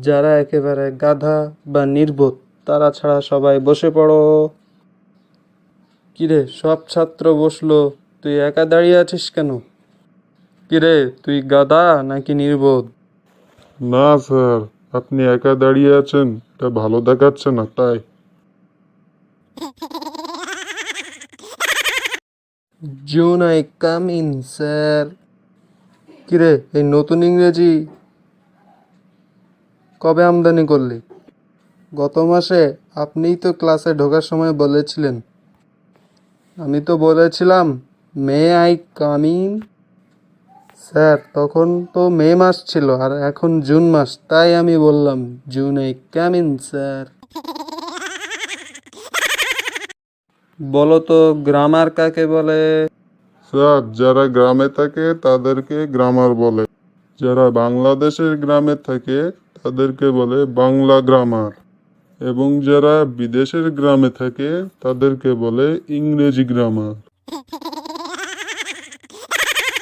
যারা একেবারে গাধা বা নির্বোধ তারা ছাড়া সবাই বসে পড়ো। কিরে সব ছাত্র বসল তুই একা দাঁড়িয়ে আছিস কেন? কিরে তুই গাধা নাকি নির্বোধ? না স্যার আপনি একা দাঁড়িয়ে আছেন এটা ভালো দেখাচ্ছে না তাই। জুন আই কাম ইন স্যার কিরে এই নতুন ইংরেজি কবে আমদানি করলি? গত মাসে আপনিই তো ক্লাসে ঢোকার সময় বলেছিলেন। আমি তো বলেছিলাম, মে আই কাম স্যার, তখন তো মে মাস ছিল আর এখন জুন মাস, তাই আমি বললাম, জুন আই কাম ইন, স্যার। বলো তো গ্রামার কাকে বলে? স্যার, যারা গ্রামে থাকে তাদেরকে গ্রামার বলে। যারা বাংলাদেশের গ্রামে থাকে তাদেরকে বলে বাংলা গ্রামার এবং যারা বিদেশের গ্রামে থাকে তাদেরকে বলে ইংরেজি গ্রামার